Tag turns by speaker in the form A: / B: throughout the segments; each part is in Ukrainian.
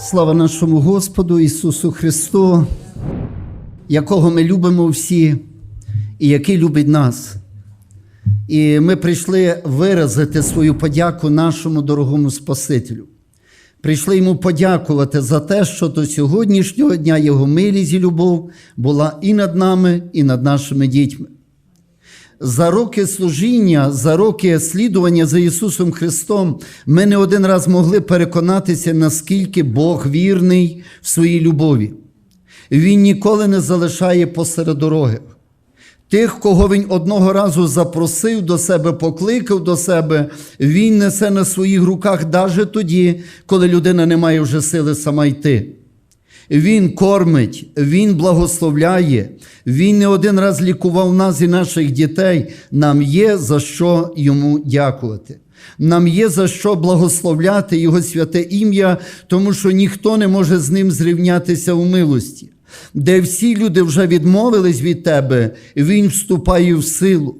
A: Слава нашому Господу Ісусу Христу, якого ми любимо всі, і який любить нас. І ми прийшли виразити свою подяку нашому дорогому Спасителю. Прийшли йому подякувати за те, що до сьогоднішнього дня Його милість і любов була і над нами, і над нашими дітьми. За роки служіння, за роки слідування за Ісусом Христом, ми не один раз могли переконатися, наскільки Бог вірний в своїй любові. Він ніколи не залишає посеред дороги. Тих, кого він одного разу запросив до себе, покликав до себе, він несе на своїх руках навіть тоді, коли людина не має вже сили сама йти. Він кормить, Він благословляє, Він не один раз лікував нас і наших дітей. Нам є за що йому дякувати. Нам є за що благословляти Його святе ім'я, тому що ніхто не може з ним зрівнятися у милості. Де всі люди вже відмовились від тебе, Він вступає в силу.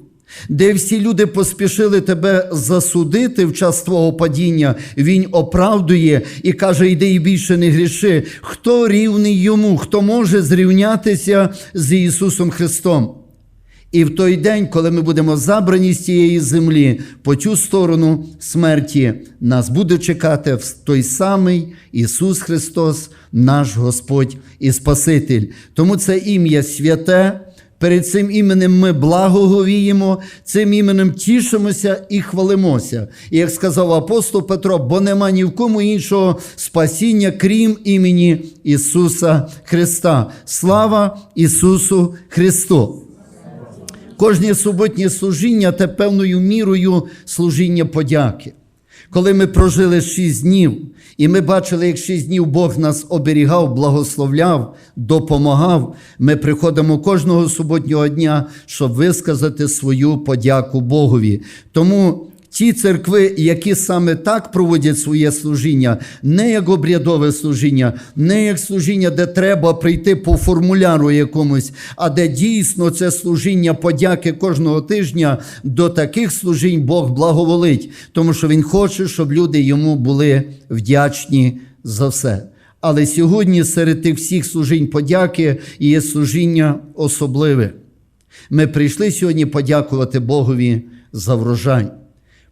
A: Де всі люди поспішили тебе засудити в час твого падіння, Він оправдує і каже: йди і більше не гріши. Хто рівний йому, хто може зрівнятися з Ісусом Христом? І в той день, коли ми будемо забрані з цієї землі по цю сторону смерті, нас буде чекати той самий Ісус Христос, наш Господь і Спаситель. Тому це ім'я святе. Перед цим іменем ми благоговіємо, цим іменем тішимося і хвалимося. І як сказав апостол Петро, бо нема ні в кому іншого спасіння, крім імені Ісуса Христа. Слава Ісусу Христу! Кожне суботнє служіння те певною мірою служіння подяки. Коли ми прожили шість днів, і ми бачили, як шість днів Бог нас оберігав, благословляв, допомагав, ми приходимо кожного суботнього дня, щоб висказати свою подяку Богові. Тому ті церкви, які саме так проводять своє служіння, не як обрядове служіння, не як служіння, де треба прийти по формуляру якомусь, а де дійсно це служіння подяки кожного тижня, до таких служінь Бог благоволить, тому що Він хоче, щоб люди йому були вдячні за все. Але сьогодні серед тих всіх служінь подяки є служіння особливе. Ми прийшли сьогодні подякувати Богові за врожай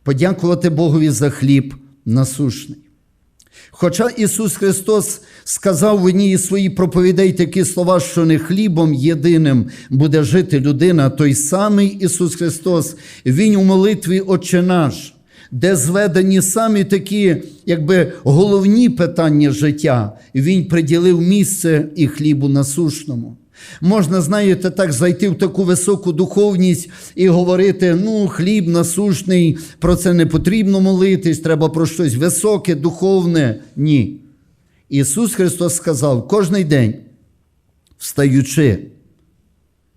A: подякувати Богові за хліб насушний. Хоча Ісус Христос сказав в одній із своїх проповідей такі слова, що не хлібом єдиним буде жити людина, той самий Ісус Христос, Він у молитві Отче наш, де зведені самі такі, якби головні питання життя, Він приділив місце і хлібу насушному. Можна, знаєте, так зайти в таку високу духовність і говорити: ну, хліб насушний, про це не потрібно молитись, треба про щось високе, духовне. Ні. Ісус Христос сказав кожний день, встаючи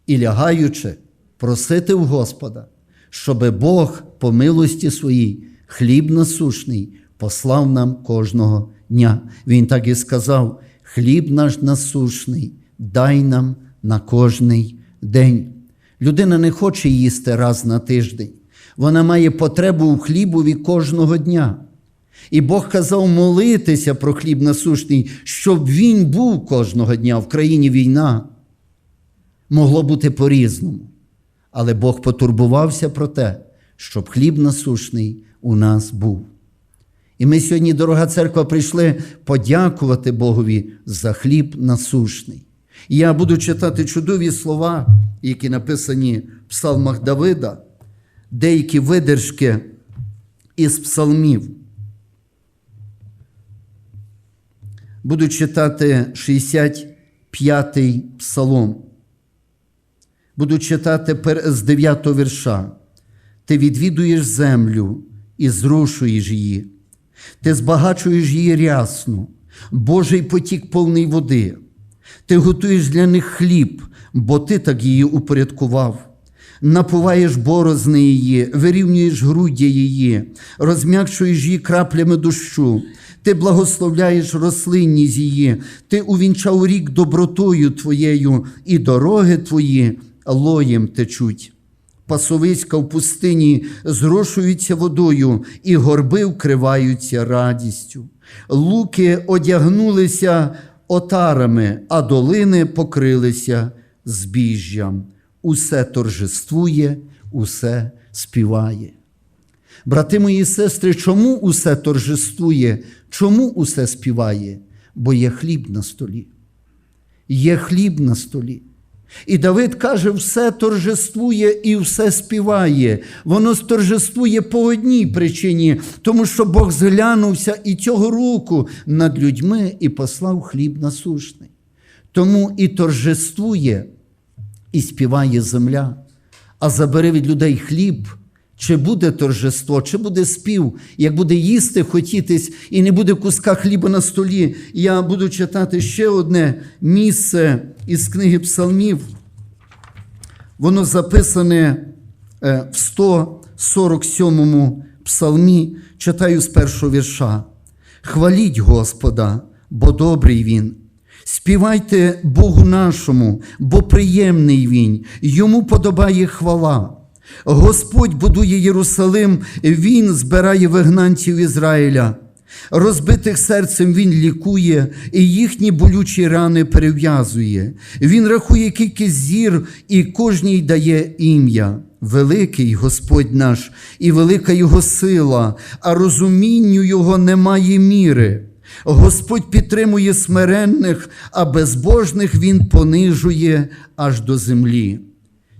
A: і лягаючи, просити в Господа, щоби Бог по милості своїй, хліб насушний, послав нам кожного дня. Він так і сказав: хліб наш насушний дай нам на кожний день. Людина не хоче їсти раз на тиждень. Вона має потребу в хлібові кожного дня. І Бог казав молитися про хліб насушний, щоб він був кожного дня в країні війна. Могло бути по-різному. Але Бог потурбувався про те, щоб хліб насушний у нас був. І ми сьогодні, дорога церква, прийшли подякувати Богові за хліб насушний. Я буду читати чудові слова, які написані в псалмах Давида, деякі видержки із псалмів. Буду читати 65-й псалом. Буду читати з 9 вірша. Ти відвідуєш землю і зрушуєш її. Ти збагачуєш її рясно, Божий потік повний води. Ти готуєш для них хліб, бо ти так її упорядкував. Напуваєш борозни її, вирівнюєш груддя її, розм'якшуєш її краплями дощу, ти благословляєш рослинність її, ти увінчав рік добротою твоєю, і дороги твої лоєм течуть. пасовиська в пустині зрошуються водою, і горби вкриваються радістю. Луки одягнулися отарами, а долини покрилися збіжжям. Усе торжествує, усе співає. Брати мої сестри, чому усе торжествує? Чому усе співає? Бо є хліб на столі. Є хліб на столі. І Давид каже, все торжествує і все співає. Воно торжествує по одній причині, тому що Бог зглянувся і цього року над людьми і послав хліб насушний. Тому і торжествує, і співає земля, а забери від людей хліб. Чи буде торжество, чи буде спів, як буде їсти хотітись, і не буде куска хліба на столі. Я буду читати ще одне місце із книги Псалмів. Воно записане е, в 147 псалмі, читаю з першого вірша. Хваліть Господа, бо добрий Він. Співайте Богу нашому, бо приємний Він, йому подобає хвала. Господь будує Єрусалим, Він збирає вигнанців Ізраїля. Розбитих серцем Він лікує і їхні болючі рани перев'язує. Він рахує кількість зір і кожній дає ім'я. Великий Господь наш і велика Його сила, а розумінню Його немає міри. Господь підтримує смиренних, а безбожних Він понижує аж до землі.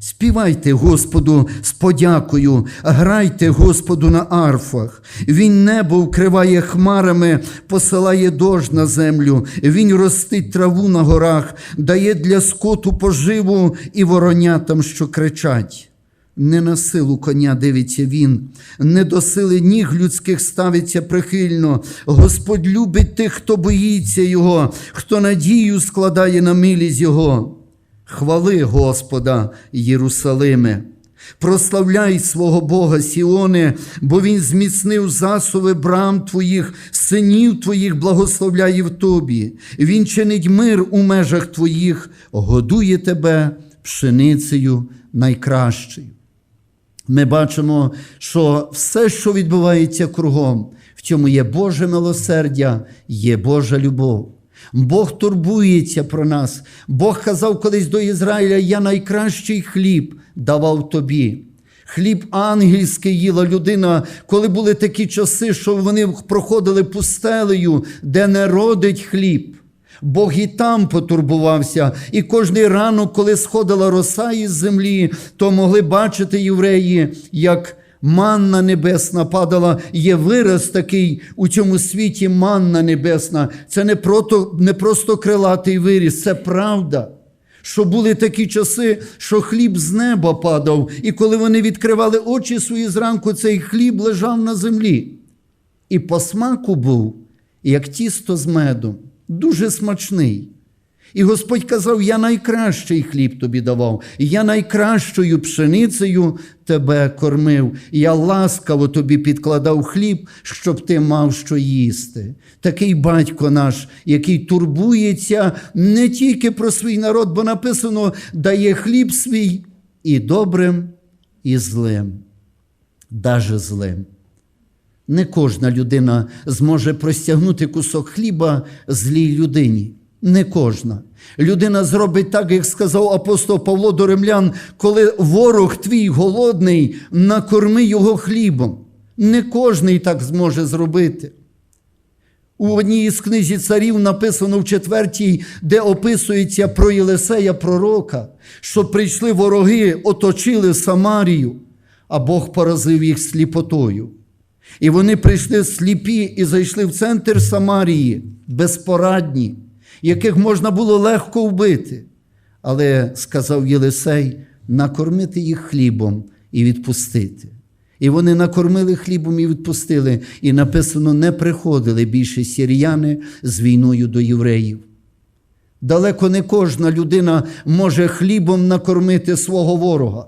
A: Співайте Господу з подякою, грайте Господу на арфах. Він небо вкриває хмарами, посилає дощ на землю, Він ростить траву на горах, дає для скоту поживу і воронятам, що кричать. Не на силу коня дивиться він, не до сили ніг людських ставиться прихильно. Господь любить тих, хто боїться Його, хто надію складає на милість Його. Хвали Господа, Єрусалиме, прославляй свого Бога Сіоне, бо Він зміцнив засови брам твоїх, синів твоїх благословляє в тобі. Він чинить мир у межах твоїх, годує тебе пшеницею найкращою. Ми бачимо, що все, що відбувається кругом, в цьому є Боже милосердя, є Божа любов. Бог турбується про нас. Бог казав колись до Ізраїля: Я найкращий хліб давав тобі. Хліб ангельський їла людина, коли були такі часи, що вони проходили пустелею, де не родить хліб. Бог і там потурбувався, і кожний ранок, коли сходила роса із землі, то могли бачити євреї, як манна небесна падала. Є вираз такий у цьому світі манна небесна. Це не просто, не просто крилатий виріс, це правда. Що були такі часи, що хліб з неба падав, і коли вони відкривали очі свої зранку, цей хліб лежав на землі. І по смаку був, як тісто з медом, дуже смачний. І Господь казав: Я найкращий хліб тобі давав, я найкращою пшеницею тебе кормив, я ласкаво тобі підкладав хліб, щоб ти мав що їсти. Такий батько наш, який турбується не тільки про свій народ, бо написано, дає хліб свій і добрим, і злим, даже злим. Не кожна людина зможе простягнути кусок хліба злій людині. Не кожна. Людина зробить так, як сказав апостол Павло до римлян, коли ворог твій голодний, накорми його хлібом. Не кожний так зможе зробити. У одній із книзі царів написано в четвертій, де описується про Єлисея пророка, що прийшли вороги, оточили Самарію, а Бог поразив їх сліпотою. І вони прийшли сліпі і зайшли в центр Самарії, безпорадні, яких можна було легко вбити. Але сказав Єлисей накормити їх хлібом і відпустити. І вони накормили хлібом і відпустили, і написано, не приходили більше сіріяни з війною до євреїв. Далеко не кожна людина може хлібом накормити свого ворога.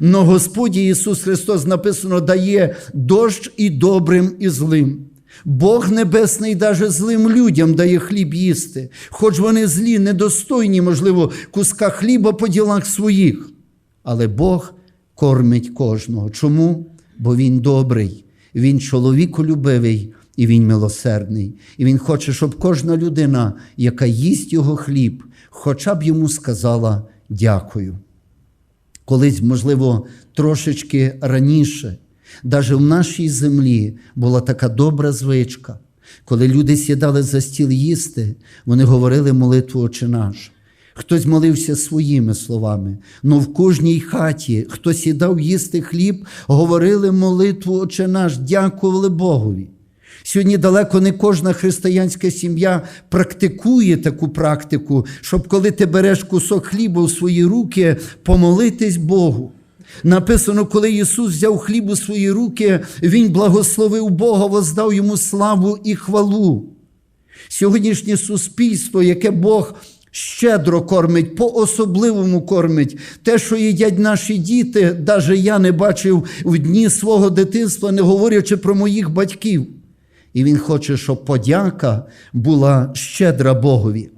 A: Но Господь Ісус Христос написано дає дощ і добрим, і злим. Бог Небесний даже злим людям дає хліб їсти, хоч вони злі, недостойні, можливо, куска хліба по ділах своїх. Але Бог кормить кожного. Чому? Бо Він добрий, Він чоловіколюбивий і Він милосердний. І Він хоче, щоб кожна людина, яка їсть його хліб, хоча б йому сказала дякую. Колись, можливо, трошечки раніше, навіть в нашій землі була така добра звичка. Коли люди сідали за стіл їсти, вони говорили молитву «Отче наш». Хтось молився своїми словами, але в кожній хаті, хто сідав їсти хліб, говорили молитву «Отче наш», дякували Богові. Сьогодні далеко не кожна християнська сім'я практикує таку практику, щоб коли ти береш кусок хліба в свої руки, помолитись Богу. Написано, коли Ісус взяв хліб у свої руки, Він благословив Бога, воздав йому славу і хвалу. Сьогоднішнє суспільство, яке Бог щедро кормить, по-особливому кормить. Те, що їдять наші діти, навіть я не бачив в дні свого дитинства, не говорячи про моїх батьків. І Він хоче, щоб подяка була щедра Богові.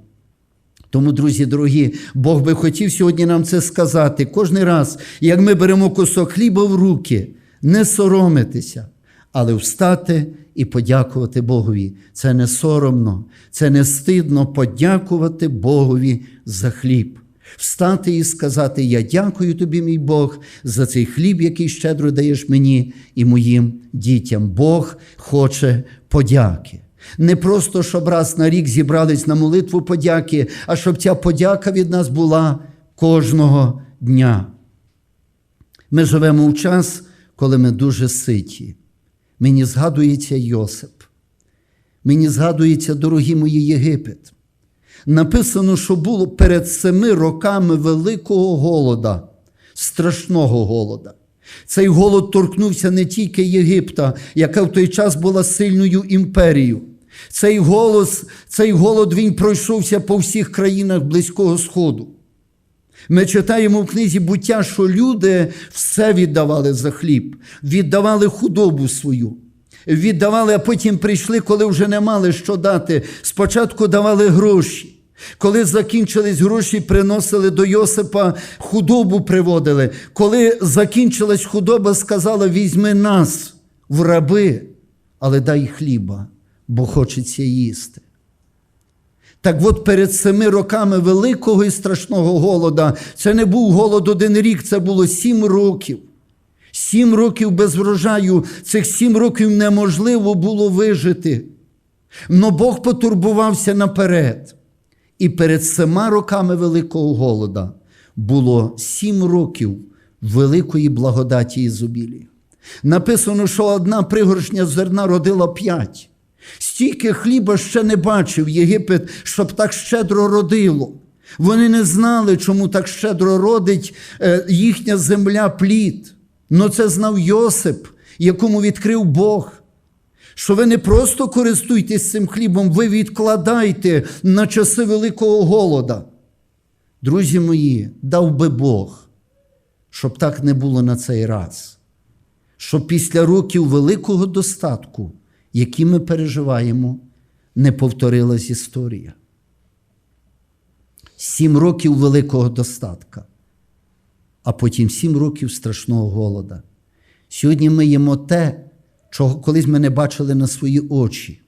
A: Тому, друзі дорогі, Бог би хотів сьогодні нам це сказати. Кожний раз, як ми беремо кусок хліба в руки, не соромитися, але встати і подякувати Богові. Це не соромно, це не стидно подякувати Богові за хліб. Встати і сказати: Я дякую тобі, мій Бог, за цей хліб, який щедро даєш мені і моїм дітям. Бог хоче подяки. Не просто, щоб раз на рік зібрались на молитву подяки, а щоб ця подяка від нас була кожного дня. Ми живемо в час, коли ми дуже ситі. Мені згадується Йосип. Мені згадується, дорогі мої Єгипет. Написано, що було перед семи роками великого голода, страшного голода. Цей голод торкнувся не тільки Єгипта, яка в той час була сильною імперією. Цей, голос, цей голод він пройшовся по всіх країнах Близького Сходу. Ми читаємо в книзі буття, що люди все віддавали за хліб, віддавали худобу свою, віддавали, а потім прийшли, коли вже не мали що дати. Спочатку давали гроші. Коли закінчились гроші, приносили до Йосипа, худобу приводили. Коли закінчилась худоба, сказала: візьми нас в раби, але дай хліба, бо хочеться їсти. Так от перед семи роками великого і страшного голода, це не був голод один рік, це було сім років. Сім років без врожаю, цих сім років неможливо було вижити. Но Бог потурбувався наперед. І перед сема роками великого голода було сім років великої благодаті і зубілі. Написано, що одна пригоршня зерна родила п'ять. Стільки хліба ще не бачив Єгипет, щоб так щедро родило. Вони не знали, чому так щедро родить е, їхня земля плід. Но це знав Йосип, якому відкрив Бог. Що ви не просто користуйтесь цим хлібом, ви відкладайте на часи великого голода. Друзі мої, дав би Бог, щоб так не було на цей раз. Щоб після років великого достатку, які ми переживаємо, не повторилась історія. Сім років великого достатка, а потім сім років страшного голода. Сьогодні ми їмо те, чого колись ми не бачили на свої очі.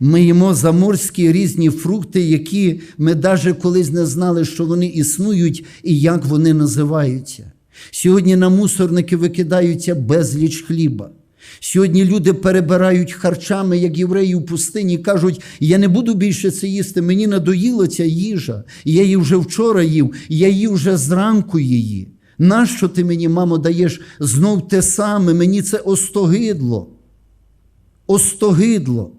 A: Ми їмо заморські різні фрукти, які ми навіть колись не знали, що вони існують і як вони називаються. Сьогодні на мусорники викидаються безліч хліба. Сьогодні люди перебирають харчами, як євреї в пустині, кажуть, я не буду більше це їсти, мені надоїла ця їжа. Я її вже вчора їв, я їв вже зранку її. Нащо ти мені, мамо, даєш знов те саме? Мені це остогидло. Остогидло.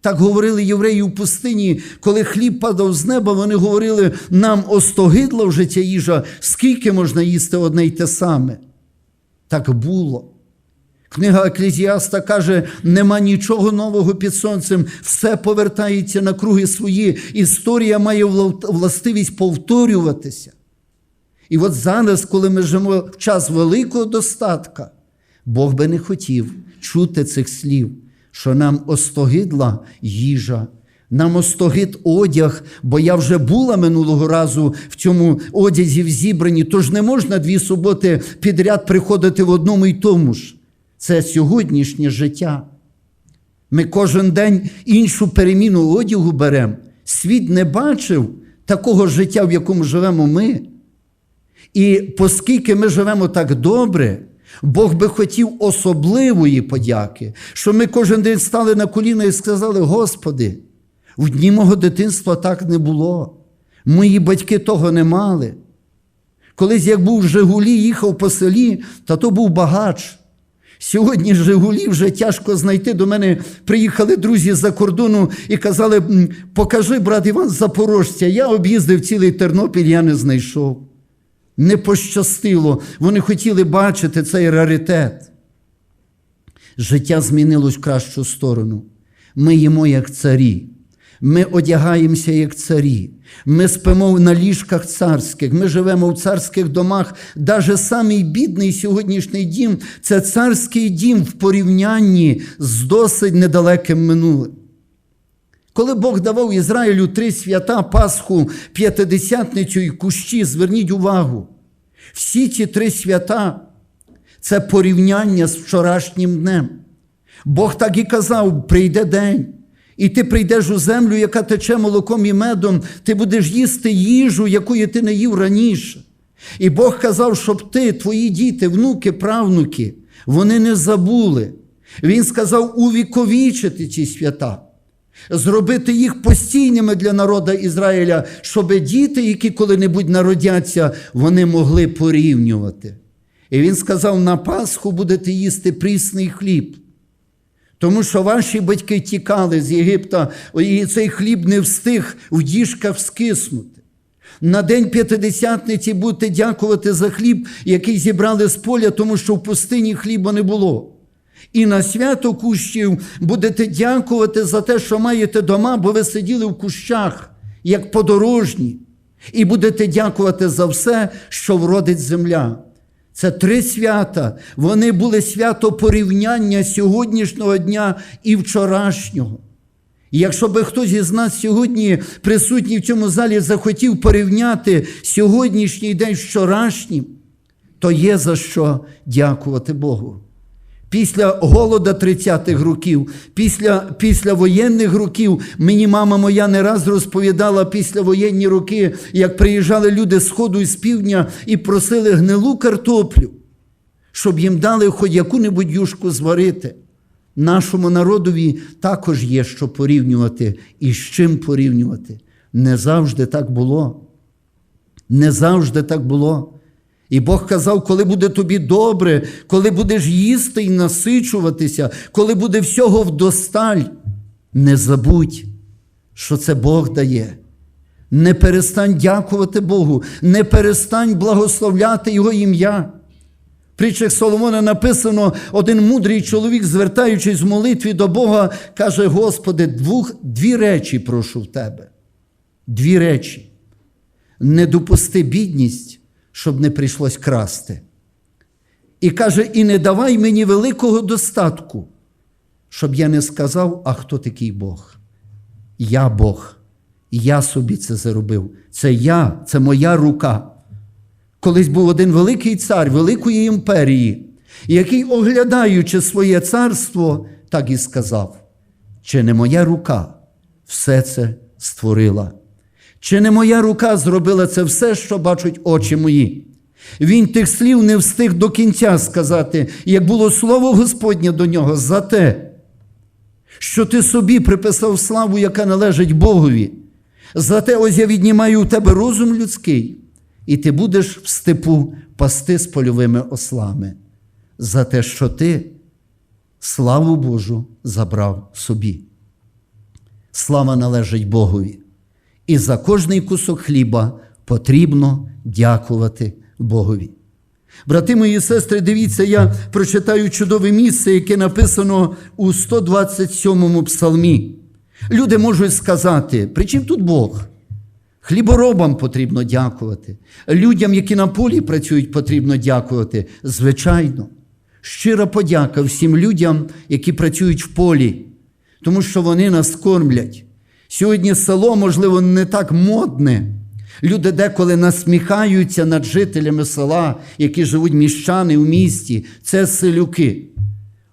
A: Так говорили євреї в пустині, коли хліб падав з неба, вони говорили, нам остогидла вже ця їжа, скільки можна їсти одне й те саме. Так було. Книга Еклезіаста каже, нема нічого нового під сонцем, все повертається на круги свої. Історія має властивість повторюватися. І от зараз, коли ми живемо в час великого достатка, Бог би не хотів чути цих слів, що нам остогидла їжа Нам остогид одяг, бо я вже була минулого разу в цьому одязі в зібранні, тож не можна дві суботи підряд приходити в одному й тому ж. Це сьогоднішнє життя. Ми кожен день іншу переміну одягу беремо. Світ не бачив такого життя, в якому живемо ми. І оскільки ми живемо так добре, Бог би хотів особливої подяки, що ми кожен день стали на коліна і сказали: Господи, в дні мого дитинства так не було. Мої батьки того не мали. Колись, як був в Жигулі, їхав по селі, та то був багач. Сьогодні Жигулі вже тяжко знайти. До мене приїхали друзі з-за кордону і казали: покажи, брат Іван, запорожця. Я об'їздив цілий Тернопіль, я не знайшов. Не пощастило. Вони хотіли бачити цей раритет. Життя змінилось в кращу сторону. Ми їмо як царі. Ми одягаємося як царі. Ми спимо на ліжках царських, ми живемо в царських домах. Даже самий бідний сьогоднішній дім це царський дім в порівнянні з досить недалеким минулим. Коли Бог давав Ізраїлю три свята Пасху, п'ятидесятницю і кущі, зверніть увагу, всі ці три свята це порівняння з вчорашнім днем. Бог так і казав: прийде день, і ти прийдеш у землю, яка тече молоком і медом, ти будеш їсти їжу, якої ти не їв раніше. І Бог казав, щоб ти, твої діти, внуки, правнуки, вони не забули. Він сказав увіковічити ці свята, зробити їх постійними для народу Ізраїля, щоб діти, які коли-небудь народяться, вони могли порівнювати. І він сказав: на Пасху будете їсти прісний хліб. Тому що ваші батьки тікали з Єгипта, і цей хліб не встиг в діжках вскиснути. На день п'ятидесятниці будете дякувати за хліб, який зібрали з поля, тому що в пустині хліба не було. І на свято кущів будете дякувати за те, що маєте дома, бо ви сиділи в кущах, як подорожні, і будете дякувати за все, що вродить земля. Це три свята. Вони були свято порівняння сьогоднішнього дня і вчорашнього. І якщо би хтось із нас сьогодні, присутній в цьому залі, захотів порівняти сьогоднішній день з вчорашнім, то є за що дякувати Богу. Після голода 30-х років, після, після воєнних років, мені мама моя не раз розповідала після воєнні роки, як приїжджали люди з сходу і з півдня і просили гнилу картоплю, щоб їм дали хоч яку-небудь юшку зварити. Нашому народові також є що порівнювати і з чим порівнювати. Не завжди так було. Не завжди так було. І Бог казав, коли буде тобі добре, коли будеш їсти і насичуватися, коли буде всього вдосталь, не забудь, що це Бог дає. Не перестань дякувати Богу, не перестань благословляти Його ім'я. В притчах Соломона написано, один мудрий чоловік, звертаючись в молитві до Бога, каже: Господи, двох, дві речі прошу в тебе. Дві речі. Не допусти бідність, щоб не прийшлось красти. І каже: і не давай мені великого достатку, щоб я не сказав, а хто такий Бог? Я Бог. Я собі це заробив. Це я, це моя рука. Колись був один великий цар великої імперії, який, оглядаючи своє царство, так і сказав: чи не моя рука все це створила? Чи не моя рука зробила це все, що бачать очі мої? Він тих слів не встиг до кінця сказати, як було слово Господнє до нього за те, що ти собі приписав славу, яка належить Богові. За те, ось я віднімаю у тебе розум людський, і ти будеш в степу пасти з польовими ослами, за те, що ти славу Божу забрав собі. Слава належить Богові. І за кожний кусок хліба потрібно дякувати Богові. Брати мої сестри, дивіться, я прочитаю чудове місце, яке написано у 127-му псалмі. Люди можуть сказати, при чим тут Бог? Хліборобам потрібно дякувати. Людям, які на полі працюють, потрібно дякувати. Звичайно, щира подяка всім людям, які працюють в полі, тому що вони нас кормлять. Сьогодні село, можливо, не так модне. Люди деколи насміхаються над жителями села, які живуть міщани у місті. Це селюки.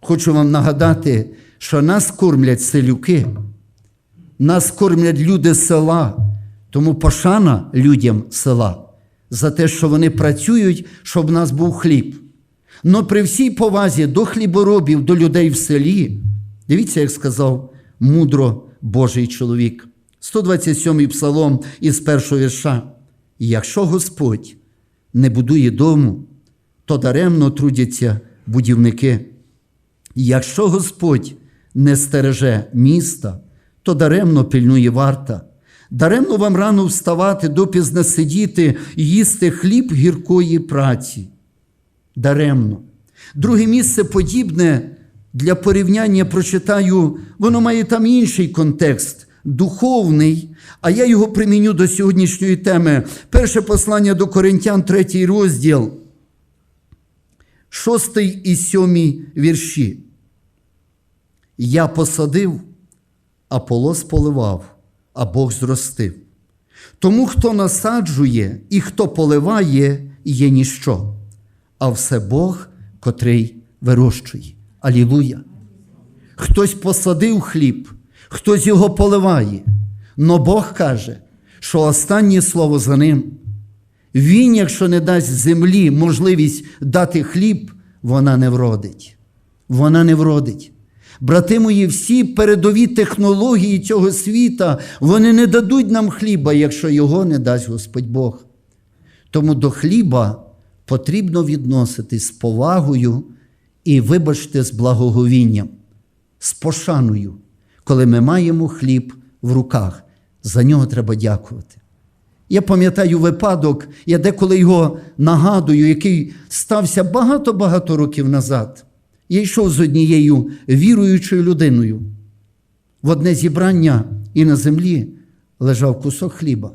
A: Хочу вам нагадати, що нас кормлять селюки, нас кормлять люди села, тому пошана людям села за те, що вони працюють, щоб в нас був хліб. Но при всій повазі до хліборобів, до людей в селі, дивіться, як сказав мудро Божий чоловік. 127-й псалом із першого вірша. Якщо Господь не будує дому, то даремно трудяться будівники. Якщо Господь не стереже міста, то даремно пильнує варта. Даремно вам рано вставати, допізно сидіти і їсти хліб гіркої праці. Даремно. Друге місце подібне для порівняння прочитаю, воно має там інший контекст, духовний, а я його приміню до сьогоднішньої теми. Перше послання до Коринтян, третій розділ, шостий і сьомий вірші. Я посадив, Аполос поливав, а Бог зростив. Тому, хто насаджує і хто поливає, є ніщо, а все Бог, котрий вирощує. Алілуя! Хтось посадив хліб, хтось його поливає. Но Бог каже, що останнє слово за ним. Він, якщо не дасть землі можливість дати хліб, вона не вродить. Вона не вродить. Брати мої, всі передові технології цього світа, вони не дадуть нам хліба, якщо його не дасть Господь Бог. Тому до хліба потрібно відноситись з повагою і, вибачте, з благоговінням, з пошаною, коли ми маємо хліб в руках. За нього треба дякувати. Я пам'ятаю випадок, я деколи його нагадую, який стався багато-багато років назад. Я йшов з однією віруючою людиною. В одне зібрання і на землі лежав кусок хліба.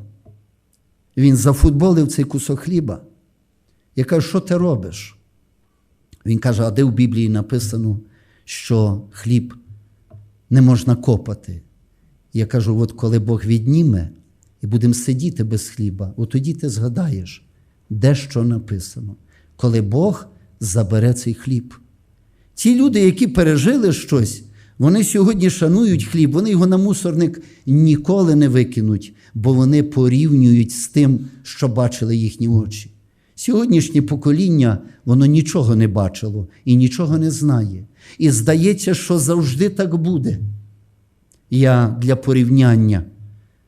A: Він зафутболив цей кусок хліба. Я кажу, що ти робиш? Він каже, а де в Біблії написано, що хліб не можна копати. Я кажу: от коли Бог відніме і будемо сидіти без хліба, от тоді ти згадаєш, де що написано, коли Бог забере цей хліб. Ті люди, які пережили щось, вони сьогодні шанують хліб, вони його на мусорник ніколи не викинуть, бо вони порівнюють з тим, що бачили їхні очі. Сьогоднішнє покоління, воно нічого не бачило і нічого не знає. І здається, що завжди так буде. Я для порівняння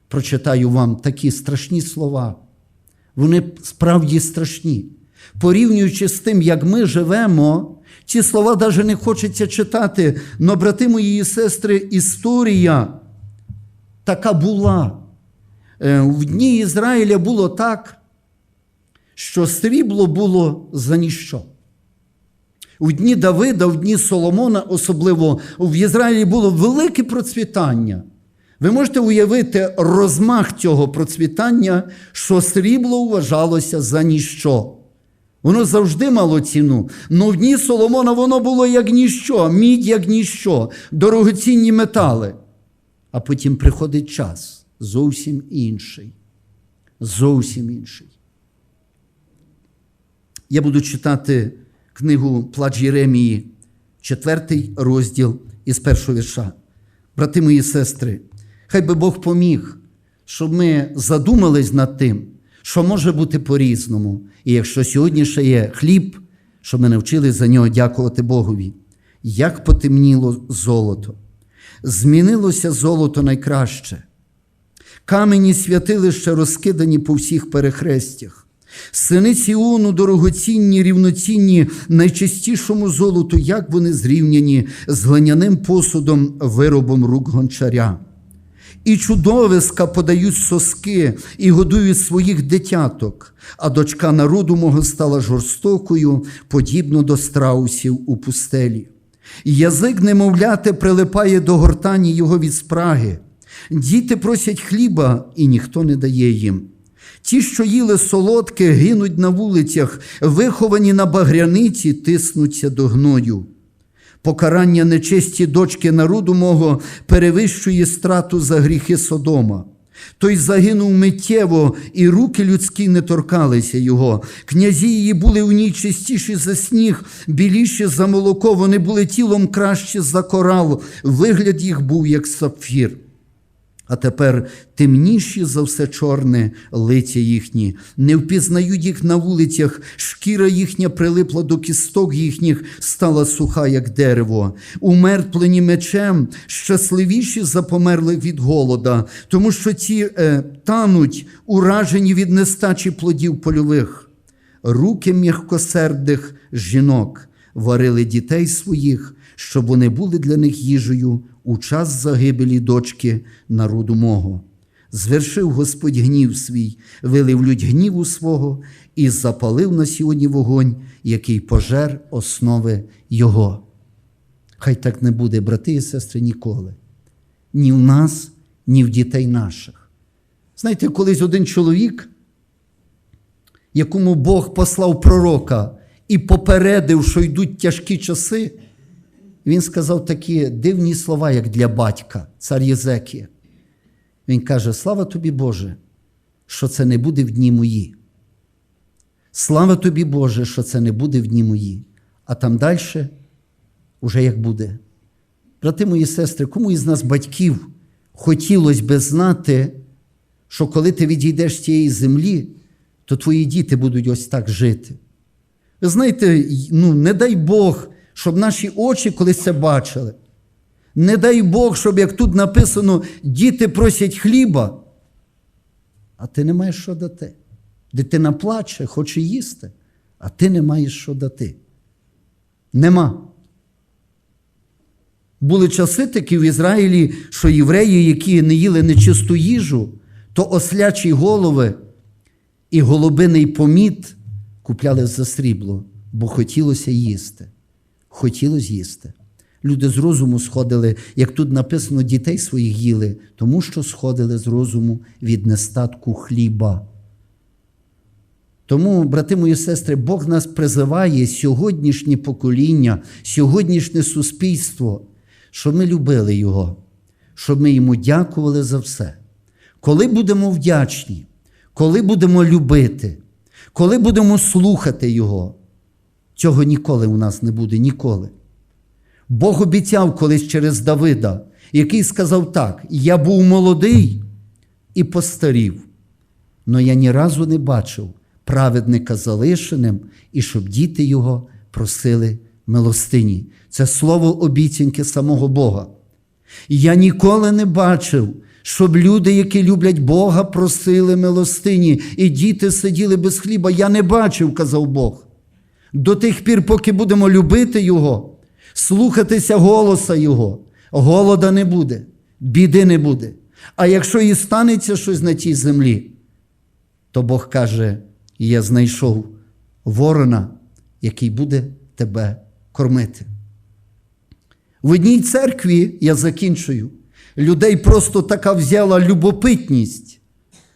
A: прочитаю вам такі страшні слова. Вони справді страшні. Порівнюючи з тим, як ми живемо, ці слова навіть не хочеться читати. Но, брати мої і сестри, історія така була. Е, В дні Ізраїля було так, що срібло було за ніщо. У дні Давида, в дні Соломона, особливо в Ізраїлі було велике процвітання. Ви можете уявити розмах цього процвітання, що срібло вважалося за ніщо. Воно завжди мало ціну. Но в дні Соломона воно було як ніщо, мідь як ніщо, дорогоцінні метали. А потім приходить час зовсім інший. Зовсім інший. Я буду читати книгу Плач Єремії, четвертий розділ із першого вірша. Брати мої сестри, хай би Бог поміг, щоб ми задумались над тим, що може бути по-різному. І якщо сьогодні ще є хліб, щоб ми навчились за нього дякувати Богові. Як потемніло золото, змінилося золото найкраще. Камені святилища розкидані по всіх перехрестях. Сини Сіону дорогоцінні, рівноцінні найчистішому золоту, як вони зрівняні з глиняним посудом, виробом рук гончаря. І чудовиська подають соски і годують своїх дитяток, а дочка народу мого стала жорстокою, подібно до страусів у пустелі. Язик немовляти прилипає до гортані його від спраги. Діти просять хліба, і ніхто не дає їм. Ті, що їли солодке, гинуть на вулицях, виховані на багряниці, тиснуться до гною. Покарання нечисті дочки народу мого перевищує страту за гріхи Содома. Той загинув миттєво, і руки людські не торкалися його. Князі її були у ній чистіші за сніг, біліші за молоко, вони були тілом краще за корал, вигляд їх був як сапфір. А тепер темніші за все чорне лиця їхні, не впізнають їх на вулицях, шкіра їхня прилипла до кісток їхніх, стала суха, як дерево. Умертлені мечем, щасливіші за померлих від голода, тому що ті е, тануть, уражені від нестачі плодів польових. Руки м'якосердих жінок варили дітей своїх, щоб вони були для них їжею у час загибелі дочки народу мого. Звершив Господь гнів свій, вилив людь гніву свого і запалив на сьогодні вогонь, який пожер основи Його. Хай так не буде, брати і сестри, ніколи. Ні в нас, ні в дітей наших. Знаєте, колись один чоловік, якому Бог послав пророка і попередив, що йдуть тяжкі часи, він сказав такі дивні слова, як для батька, цар Єзекія. Він каже: Слава тобі, Боже, що це не буде в дні мої. Слава тобі, Боже, що це не буде в дні мої. А там далі уже як буде. Брати мої сестри, кому із нас, батьків, хотілося би знати, що коли ти відійдеш з цієї землі, то твої діти будуть ось так жити. Ви знаєте, ну, не дай Бог, щоб наші очі колись це бачили. Не дай Бог, щоб як тут написано, діти просять хліба, а ти не маєш що дати. Дитина плаче, хоче їсти, а ти не маєш що дати. Нема. Були часи такі в Ізраїлі, що євреї, які не їли нечисту їжу, то ослячі голови і голубиний поміт купляли за срібло, бо хотілося їсти. Хотілося їсти. Люди з розуму сходили, як тут написано, дітей своїх їли, тому що сходили з розуму від нестатку хліба. Тому, брати мої сестри, Бог нас призиває сьогоднішнє покоління, сьогоднішнє суспільство, щоб ми любили Його, щоб ми йому дякували за все. Коли будемо вдячні, коли будемо любити, коли будемо слухати Його, цього ніколи у нас не буде, ніколи. Бог обіцяв колись через Давида, який сказав так: Я був молодий і постарів, но я ні разу не бачив праведника залишеним, і щоб діти його просили милостині. Це слово обіцянки самого Бога. Я ніколи не бачив, щоб люди, які люблять Бога, просили милостині, і діти сиділи без хліба. Я не бачив, казав Бог. До тих пір, поки будемо любити Його, слухатися голоса Його, голода не буде, біди не буде. А якщо і станеться щось на тій землі, то Бог каже: я знайшов ворона, який буде тебе кормити. В одній церкві я закінчую, людей просто така взяла любопитність,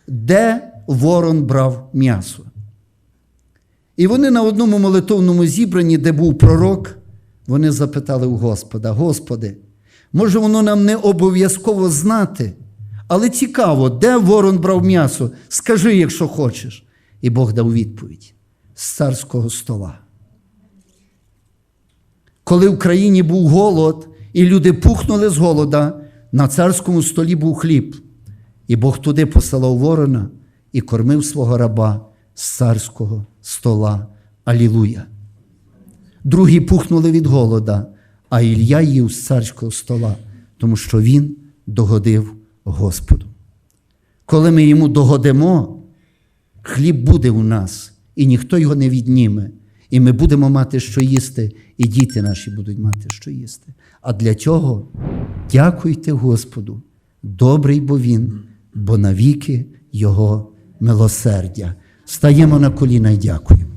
A: де ворон брав м'ясо. І вони на одному молитовному зібранні, де був пророк, вони запитали у Господа: Господи, може, воно нам не обов'язково знати, але цікаво, де ворон брав м'ясо? Скажи, якщо хочеш. І Бог дав відповідь з царського стола. Коли в країні був голод, і люди пухнули з голода, на царському столі був хліб. І Бог туди посилав ворона і кормив свого раба з царського стола. Алілуя. Другі пухнули від голода, а Ілля їв з царського стола, тому що він догодив Господу. Коли ми йому догодимо, хліб буде у нас, і ніхто його не відніме. І ми будемо мати що їсти, і діти наші будуть мати що їсти. А для цього дякуйте Господу, добрий бо Він, бо навіки Його милосердя. Стаємо на коліна і дякуємо.